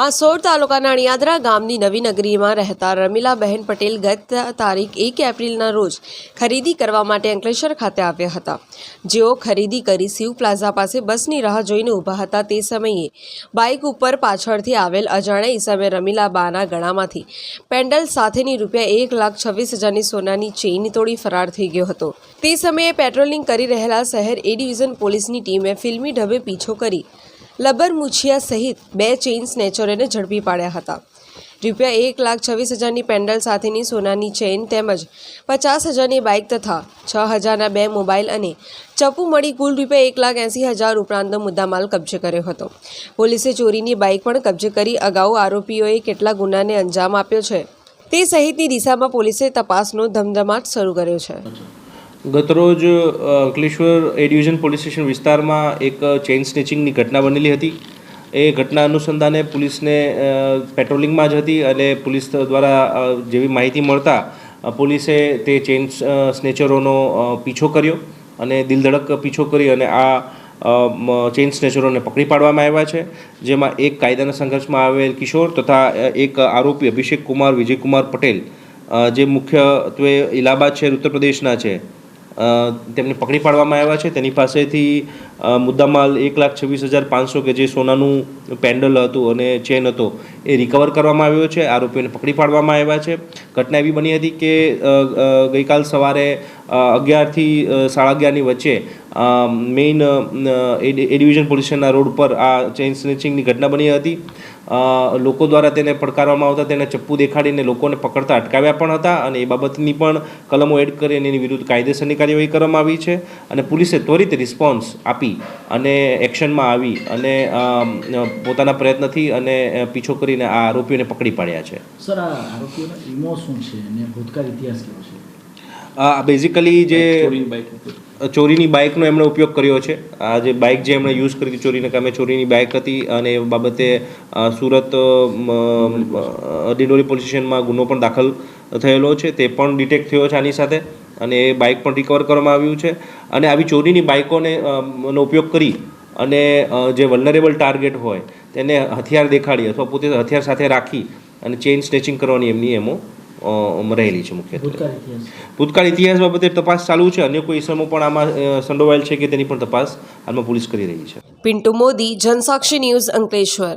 હાંસોડ તાલુકાના અણિયાદરા ગામની નવી નગરીમાં રહેતા રમીલાબહેન પટેલ ગત તારીખ એક એપ્રિલના રોજ ખરીદી કરવા માટે અંકલેશ્વર ખાતે આવ્યા હતા. જેઓ ખરીદી કરી શિવ પ્લાઝા પાસે બસની રાહ જોઈને ઊભા હતા તે સમયે બાઇક ઉપર પાછળથી આવેલ અજાણ્યા ઈસમે રમીલાબાના ગળામાંથી પેન્ડલ સાથેની રૂપિયા એક લાખ છવ્વીસ હજારની સોનાની ચેઇન તોડી ફરાર થઈ ગયો હતો. તે સમયે પેટ્રોલિંગ કરી રહેલા શહેર એ ડિવિઝન પોલીસની ટીમે ફિલ્મી ઢબે પીછો કરી લબર મુછિયા સહિત બે ચેઇન સ્નેચરોને ઝડપી પાડ્યા હતા. રૂપિયા એક લાખ છવ્વીસ હજારની પેન્ડલ સાથેની સોનાની ચેઇન તેમજ પચાસ હજારની બાઇક તથા છ હજારના બે મોબાઈલ અને ચપ્પુ મળી કુલ રૂપિયા એક લાખ એંસી હજાર ઉપરાંતનો મુદ્દામાલ કબજે કર્યો હતો. પોલીસે ચોરીની બાઇક પણ કબજે કરી અગાઉ આરોપીઓએ કેટલા ગુનાને અંજામ આપ્યો છે તે સહિતની દિશામાં પોલીસે તપાસનો ધમધમાટ શરૂ કર્યો છે. ગતરોજ Ankleshwar A division police station વિસ્તારમાં એક ચેઇન સ્નેચિંગની ઘટના બનેલી હતી. એ ઘટના અનુસંધાને પોલીસને પેટ્રોલિંગમાં જ હતી અને પોલીસ દ્વારા જેવી માહિતી મળતા પોલીસે તે ચેઇન સ્નેચરોનો પીછો કર્યો અને દિલધડક પીછો કરી અને આ ચેઇન સ્નેચરોને પકડી પાડવામાં આવ્યા છે. જેમાં એક કાયદાના સંઘર્ષમાં આવેલ કિશોર તથા એક આરોપી અભિષેક કુમાર, વિજયકુમાર પટેલ જે મુખ્યત્વે ઇલાહાબાદ શહેર ઉત્તર પ્રદેશના છે. તેમને પકડી પાડવામાં આવ્યા છે. તેની પાસેથી મુદ્દામાલ એક લાખ છવ્વીસ હજાર પાંચસો કે જે સોનાનું પેન્ડલ હતું અને ચેન હતો, એ રિકવર કરવામાં આવ્યો છે. આરોપીઓને પકડી પાડવામાં આવ્યા છે. ઘટના એવી બની હતી કે ગઈકાલ સવારે અગિયારથી સાડા અગિયારની વચ્ચે મેઇન એ ડિવિઝન પોલીસ સ્ટેશનના રોડ પર આ ચેઇન સ્નેચિંગની ઘટના બની હતી. લોકો દ્વારા તેને પડકારવામાં આવતા તેને ચપ્પુ દેખાડીને લોકોને પકડતા અટકાવ્યા પણ હતા અને એ બાબતની પણ કલમો એડ કરી અને એની વિરુદ્ધ કાયદેસરની કાર્યવાહી કરવામાં આવી છે અને પોલીસે ત્વરિત રિસ્પોન્સ આપી અને એક્શનમાં આવી અને પોતાના પ્રયત્નથી અને પીછો કરીને આ આરોપીઓને પકડી પાડ્યા છે. સર આ આરોપીઓનો શું છે અને ભૂતકાળ ઇતિહાસ કેવો છે? આ બેઝિકલી જે ચોરીની બાઇકનો એમણે ઉપયોગ કર્યો છે. આ જે બાઇક જે એમણે યુઝ કરી હતી ચોરીને કામે ચોરીની બાઇક હતી અને એ બાબતે સુરત અમ, પોલીસ સ્ટેશનમાં ગુનો પણ દાખલ થયેલો છે. તે પણ ડિટેક્ટ થયો છે આની સાથે અને એ બાઇક પણ રિકવર કરવામાં આવ્યું છે. અને આવી ચોરીની બાઇકોને નો ઉપયોગ કરી અને જે વલનરેબલ ટાર્ગેટ હોય તેને હથિયાર દેખાડી અથવા પોતે હથિયાર સાથે રાખી અને ચેઇન સ્નેચિંગ કરવાની એમની એમો રહેલી છે મુખ્યત્વે. ભૂતકાળ ઇતિહાસ. બાબતે તપાસ ચાલુ છે. અન્ય કોઈ ઇસમો પણ આમાં સંડોવાયેલ છે કે તેની પણ તપાસ હાલમાં પોલીસ કરી રહી છે. પિન્ટુ મોદી જનસાક્ષી ન્યૂઝ અંકલેશ્વર.